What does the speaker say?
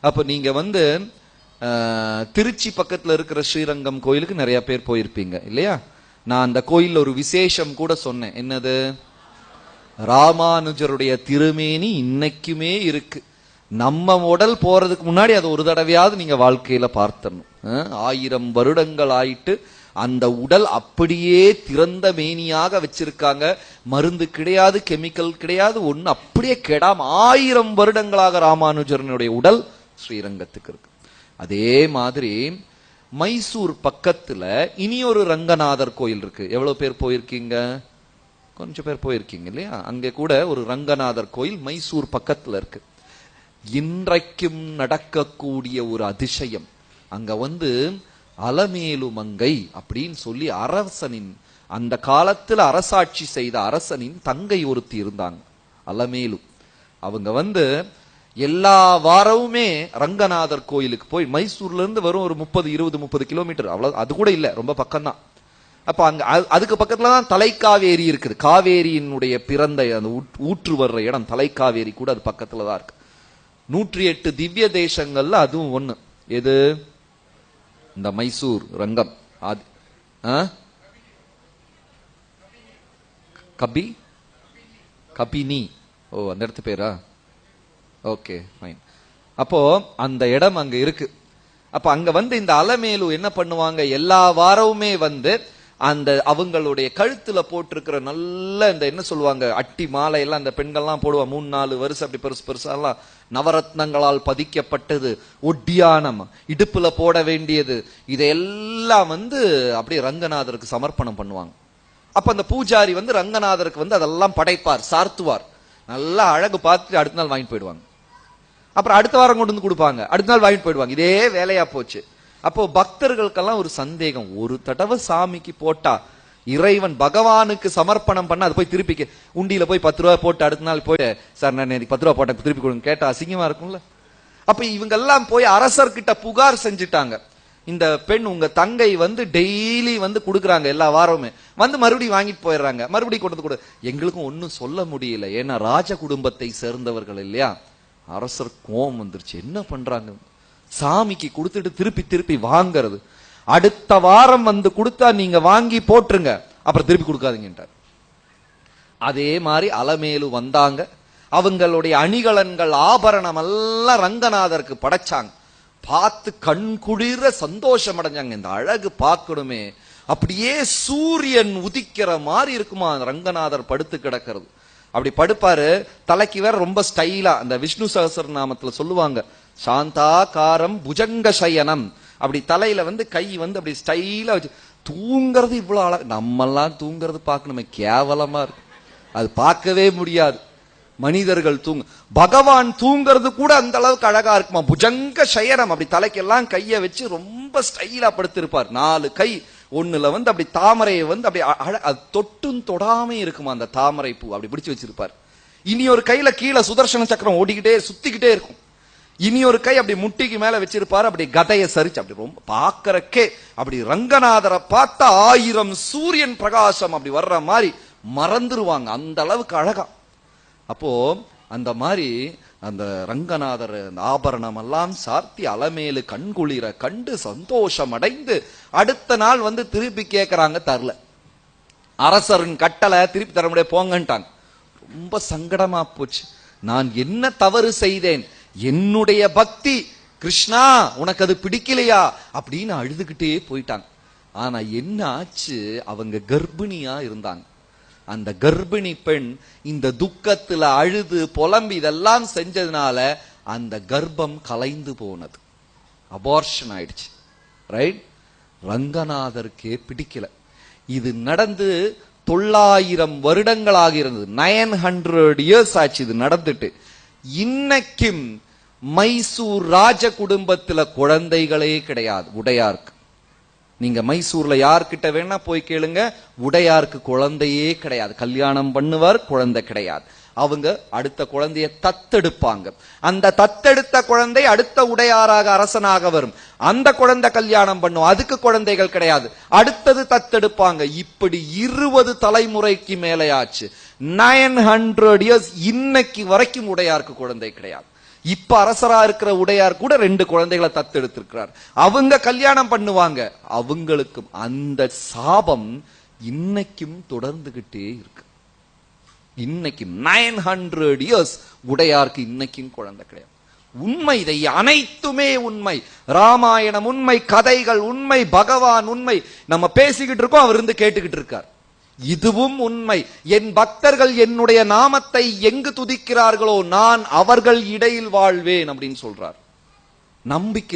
அப்போ நீங்கள் வந்து திருச்சி பக்கத்தில் இருக்கிற ஸ்ரீரங்கம் கோயிலுக்கு நிறைய பேர் போயிருப்பீங்க இல்லையா? நான் அந்த கோயிலில் ஒரு விசேஷம் கூட சொன்னேன். என்னது? ராமானுஜருடைய திருமேனி இன்னைக்குமே இருக்கு. நம்ம உடல் போறதுக்கு முன்னாடி அது ஒரு தடவையாவது நீங்க வாழ்க்கையில பார்த்தணும் ஆயிரம் வருடங்கள் ஆயிட்டு அந்த உடல் அப்படியே திறந்த மேனியாக வச்சிருக்காங்க. மருந்து கிடையாது கெமிக்கல் கிடையாது ஒன்று அப்படியே கெடாம ஆயிரம் வருடங்களாக ராமானுஜரனுடைய உடல் ஸ்ரீரங்கத்துக்கு இருக்கு. அதே மாதிரி மைசூர் பக்கத்துல இனி ஒரு ரங்கநாதர் கோயில் இருக்கு. எவ்வளவு பேர் போயிருக்கீங்க? கொஞ்சம் பேர் போயிருக்கீங்க இல்லையா? அங்கே கூட ஒரு ரங்கநாதர் கோயில் மைசூர் பக்கத்துல இருக்கு. இன்றைக்கும் நடக்கக்கூடிய ஒரு அதிசயம். அங்க வந்து அலமேலு மங்கை அப்படின்னு சொல்லி அரசனின் அந்த காலத்துல அரசாட்சி செய்த அரசனின் தங்கை ஒருத்தி இருந்தாங்க. அலமேலு. அவங்க வந்து எல்லா வாரமுமே ரங்கநாதர் கோயிலுக்கு போய் மைசூர்ல இருந்து வரும் ஒரு முப்பது இருபது முப்பது கிலோமீட்டர். அவ்வளவு அது கூட இல்ல ரொம்ப பக்கம்தான். அப்ப அங்க அது- அதுக்கு பக்கத்துல தான் தலைக்காவேரி இருக்குது. காவேரியினுடைய பிறந்த அந்த ஊட்- ஊற்று வர்ற இடம் தலைக்காவேரி கூட அது பக்கத்துல தான் இருக்கு. நூற்றி எட்டு திவ்ய தேசங்கள்ல அதுவும் ஒண்ணு. எது? இந்த மைசூர் ரங்கம். அது ஆ? கபி? கபினி. ஓ அந்த இடத்து பேரா? ஓகே ஃபைன் அப்போ அந்த இடம் அங்க இருக்கு. அப்ப அங்க வந்து இந்த அலமேலு என்ன பண்ணுவாங்க? எல்லா வாரமுமே வந்து அந்த அவங்களுடைய கழுத்துல போட்டிருக்கிற நல்ல இந்த என்ன சொல்லுவாங்க? அட்டி மாலை எல்லாம் அந்த பெண்கள்லாம் போடுவாங்க மூணு நாலு வருஷம் அப்படி பெருசு பெருசாலாம் நவரத்னங்களால் பதிக்கப்பட்டது. ஒட்டியானம். இடுப்புல போட வேண்டியது. இதையெல்லாம் வந்து அப்படியே ரங்கநாதருக்கு சமர்ப்பணம் பண்ணுவாங்க. அப்ப அந்த பூஜாரி வந்து ரங்கநாதருக்கு வந்து அதெல்லாம் படைப்பார் சார்த்துவார். நல்லா அழகு பார்த்துட்டு அடுத்த நாள் வாங்கிட்டு போயிடுவாங்க. அப்புறம் அடுத்த வாரம் கொண்டு வந்து கொடுப்பாங்க. அடுத்த நாள் வாங்கிட்டு போயிடுவாங்க. இதே வேலையா போச்சு. அப்போ பக்தர்களுக்கெல்லாம் ஒரு சந்தேகம். ஒரு தடவை சாமிக்கு போட்டா இறைவன் பகவானுக்கு சமர்ப்பணம் பண்ண அது போய் திருப்பி உண்டியில போய் பத்து ரூபா போட்டு அடுத்த நாள் போய் சார் நான் நேற்று பத்து ரூபா போட்டேன் திருப்பி கொடுங்க. கேட்டா அசிங்கமா இருக்கும்ல. அப்ப இவங்க எல்லாம் போய் அரசர்கிட்ட புகார் செஞ்சுட்டாங்க. இந்த பெண் உங்க தங்கை வந்து டெய்லி வந்து கொடுக்குறாங்க எல்லா வாரமுமே. வந்து மறுபடியும் வாங்கிட்டு போயிடுறாங்க. மறுபடியும் கொண்டு வந்து கொடு. எங்களுக்கும் ஒன்றும் சொல்ல முடியல. ஏன்னா ராஜ குடும்பத்தை சேர்ந்தவர்கள் இல்லையா? அரசர் கோம் வந்துருச்சு. என்ன பண்றாங்க? சாமிக்கு கொடுத்துட்டு திருப்பி திருப்பி வாங்குறது. அடுத்த வாரம் வந்து கொடுத்தா நீங்க வாங்கி போட்டுருங்க. அப்புறம் திருப்பி கொடுக்காதீங்கன்றார். அதே மாதிரி அலமேலு வந்தாங்க. அவங்களுடைய அணிகலன்கள் ஆபரணம் எல்லாம் ரங்கநாதருக்கு படைச்சாங்க. பார்த்து கண் குளிர சந்தோஷம் அடைஞ்சாங்க. இந்த அழகு பார்க்கணுமே. அப்படியே சூரியன் உதிக்கிற மாதிரி இருக்குமா? அந்த ரங்கநாதர் படுத்து கிடக்கிறது. அப்படி படுப்பாரு தலைக்கு வேற ரொம்ப ஸ்டைலா அந்த விஷ்ணு சகசர நாமத்துல சொல்லுவாங்க சாந்தாகாரம் புஜங்க சயனம் அப்படி தலையில வந்து கை வந்து அப்படி ஸ்டைலா வச்சு தூங்குறது இவ்வளவு அழகு நம்மெல்லாம் தூங்குறது பார்க்கணுமே கேவலமா இருக்கு. அது பார்க்கவே முடியாது. மனிதர்கள் தூங்க பகவான் தூங்குறது கூட அந்த அளவுக்கு அழகா இருக்குமா? புஜங்க சயனம் அப்படி தலைக்கெல்லாம் கையை வச்சு ரொம்ப ஸ்டைலா படுத்திருப்பார். நாலு கை ஒண்ணுல வந்து அப்படி தாமரையை வந்து அப்படி அழ- அது தொட்டும் தொடாமே இருக்குமா அந்த தாமரை பூ? அப்படி பிடிச்சு வச்சிருப்பார். இனி ஒரு கையில கீழே சுதர்சன சக்கரம் ஓடிக்கிட்டே சுத்திக்கிட்டே இருக்கும். இனி ஒரு கை அப்படி முட்டிக்கு மேல வச்சிருப்பாரு அப்படி கதையை சரிச்சு அப்படி ரொம்ப பாக்குறக்கே அப்படி ரங்கநாதரை பார்த்தா ஆயிரம் சூரியன் பிரகாசம் அப்படி வர்ற மாதிரி மறந்துருவாங்க. அந்த அளவுக்கு அழகா. அப்போ அந்த மாதிரி அந்த ரங்கநாதர் அந்த ஆபரணம் எல்லாம் சார்த்தி அலமேலு கண்குளிர கண்டு சந்தோஷம் அடைந்து அடுத்த நாள் வந்து திருப்பி கேக்குறாங்க தரல. அரசரின் கட்டளை திருப்பி தர முடியாது போங்கன்ட்டாங்க. ரொம்ப சங்கடமா போச்சு. நான் என்ன தவறு செய்தேன்? என்னுடைய பக்தி. கிருஷ்ணா உனக்கு அது பிடிக்கலையா? அப்படின்னு அழுதுகிட்டே போயிட்டாங்க. ஆனா என்ன ஆச்சு? அவங்க கர்ப்பிணியா இருந்தாங்க. அந்த கர்ப்பிணி பெண் இந்த துக்கத்துல அழுது புலம்பி இதெல்லாம் செஞ்சதுனால அந்த கர்ப்பம் கலைந்து போனது. அபார்ஷன் ஆயிடுச்சு. ரைட் ரங்கநாதருக்கே பிடிக்கல. இது நடந்து தொள்ளாயிரம் வருடங்களாக இருந்தது. நயன் ஹண்ட்ரட் இயர்ஸ் ஆச்சு இது நடந்துட்டு. இன்னைக்கும் மைசூர் ராஜ குடும்பத்துல குழந்தைகளே கிடையாது. உடையாருக்கு. நீங்க மைசூர்ல யார்கிட்ட வேணா போய் கேளுங்க. உடையாருக்கு குழந்தையே கிடையாது. கல்யாணம் பண்ணுவார் குழந்தை கிடையாது. அவங்க அடுத்த குழந்தைய தத்தெடுப்பாங்க. அந்த தத்தெடுத்த குழந்தை அடுத்த உடையாராக அரசனாக வரும். அந்த குழந்தை கல்யாணம் பண்ணும். அதுக்கு குழந்தைகள் கிடையாது. அடுத்தது தத்தெடுப்பாங்க. இப்படி இருபது தலைமுறைக்கு மேலேயாச்சு நைன் ஹண்ட்ரட் இயர்ஸ் இன்னைக்கு வரைக்கும் உடையாருக்கு குழந்தை கிடையாது. இப்ப அரசரா இருக்கிற உடையார் கூட ரெண்டு குழந்தைகளை தத்தெடுத்திருக்கிறார். அவங்க கல்யாணம் பண்ணுவாங்க. அவங்களுக்கும் அந்த சாபம் இன்னைக்கும் தொடர்ந்துகிட்டே இருக்கு. இன்னைக்கும் நைன் ஹண்ட்ரட் இயர்ஸ் உடையாருக்கு இன்னைக்கும் குழந்தை கிடையாது. உண்மை இதை அனைத்துமே உண்மை. ராமாயணம் உண்மை கதைகள் உண்மை பகவான் உண்மை. நம்ம பேசிக்கிட்டு இருக்கோம் அவர் இருந்து கேட்டுக்கிட்டு இருக்கார். இதுவும் உண்மை. என் பக்தர்கள் என்னுடைய நாமத்தை எங்கு துதிக்கிறார்களோ நான் அவர்கள் இடையில் வாழ்வேன் அப்படின்னு சொல்றார். நம்பிக்கை